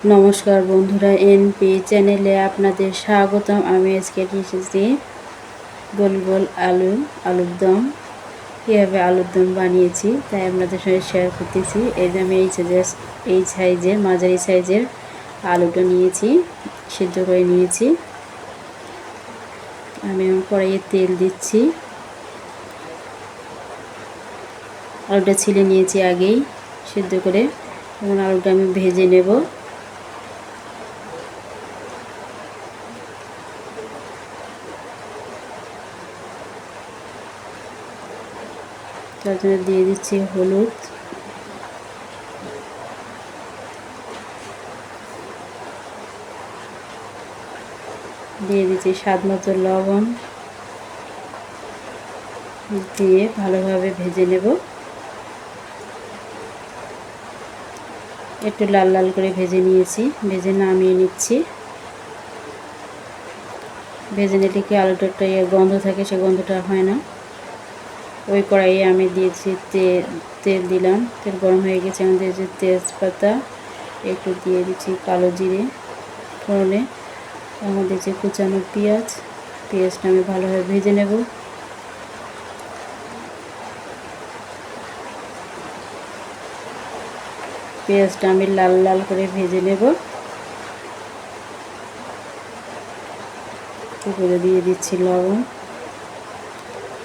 নমস্কার বন্ধুরা, এনপি চ্যানেলে আপনাদের স্বাগতম। আমি আজকে এসেছি গোল গোল আলু, আলুর দম। কীভাবে আলুর দম বানিয়েছি তাই আপনাদের সঙ্গে শেয়ার করতেছি। এই যে আমি এই সাইজের এই সাইজের, মাঝারি সাইজের আলুটা নিয়েছি, সিদ্ধ করে নিয়েছি। আমি কড়াইয়ে তেল দিচ্ছি। আলুটা ছিলে নিয়েছি আগেই সিদ্ধ করে। এবং আলুটা আমি ভেজে নেব। তার জন্য দিয়ে দিচ্ছি হলুদ। দিয়ে দিচ্ছি স্বাদ মতো লবণ। দিয়ে ভালোভাবে ভেজে নেব। একটু লাল লাল করে ভেজে নিয়েছি। ভেজে নামিয়ে নিচ্ছি। ভেজে নিলে কি আলুটা একটা গন্ধ থাকে, সে গন্ধটা হয় না। ওই কড়াইয়ে আমি দিয়েছি তেল তেল দিলাম। তেল গরম হয়ে গেছে। আমি দিয়েছি তেজপাতা, একটু দিয়ে দিচ্ছি কালো জিরে ফোড়নে। আমার দিয়েছি কুচানো পেঁয়াজ। পেঁয়াজটা আমি ভালোভাবে ভেজে নেব। পেঁয়াজটা আমি লাল লাল করে ভেজে নেব। উপরে দিয়ে দিচ্ছি লবণ।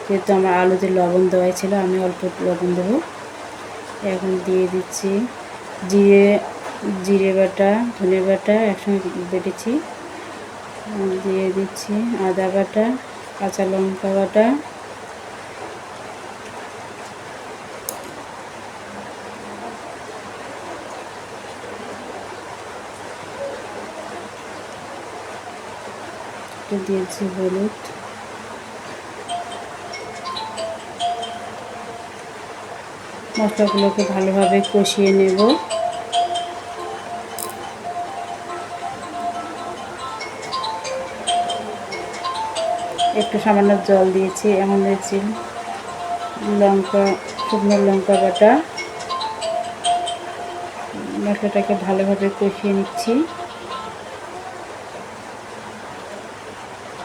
যেহেতু আমার আলুতে লবণ দেওয়াই ছিল, আমি অল্প লবণ দেবো। এখন দিয়ে দিচ্ছি জিরে জিরে বাটা, ধনে বাটা একসঙ্গে বেটেছি। দিয়ে দিচ্ছি আদা বাটা, কাঁচা লঙ্কা বাটা। দিয়েছি হলুদ। মশলাগুলোকে ভালোভাবে কষিয়ে নেব। একটু সামান্য জল দিয়েছি, এমন দিয়েছি লঙ্কা, শুকনো লঙ্কা বাটা। মশলাটাকে ভালোভাবে কষিয়ে নিচ্ছি।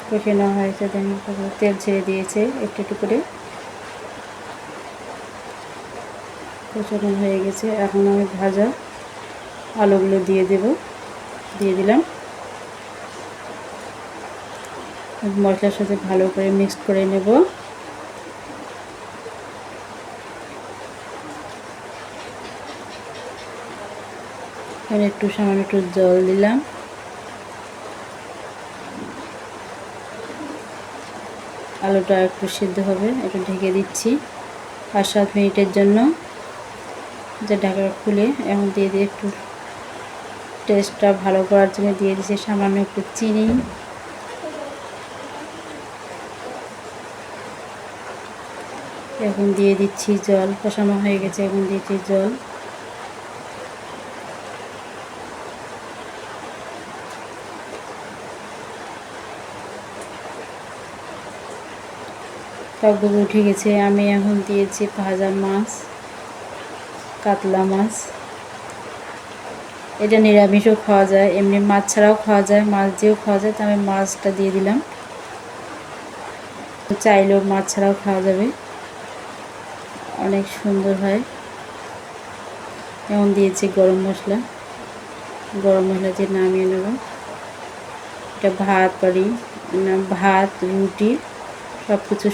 কষিয়ে নেওয়া হয়েছে তেল ছেড়ে দিয়েছে, একটু একটু করে। কষানো হয়ে গেছে। এখন আমি ভাজা আলুগুলো দিয়ে দেব। দিয়ে দিলাম। মশলার সাথে ভালো করে মিক্স করে নেব। এখানে একটু সামান্য একটু জল দিলাম। আলুটা একটু সিদ্ধ হবে, একটু ঢেকে দিচ্ছি। পাঁচ সাত মিনিটের জন্য যে ঢাকা খুলে এখন দিয়ে দিয়ে একটু টেস্টটা ভালো করার জন্য দিয়ে দিচ্ছি সামান্য একটু চিনি। এখন দিয়ে দিচ্ছি জল। কষানো হয়ে গেছে, এখন দিয়েছি জল। টকবুক উঠে গেছে। আমি এখন দিয়েছি ভাজা মাছ। কাতলা মাছ। এটা নিরামিষও খাওয়া যায়, এমনি মাছ ছাড়াও খাওয়া যায়, মাছ দিয়েও খাওয়া যায়, তো আমি মাছটা দিয়ে দিলাম। চাইলেও মাছ ছাড়াও খাওয়া যাবে। অনেক সুন্দর হয়। এমন দিয়েছি গরম মশলা। গরম মশলা দিয়ে নামিয়ে নেব। এটা ভাত, বাড়ি ভাত, রুটি সব কিছু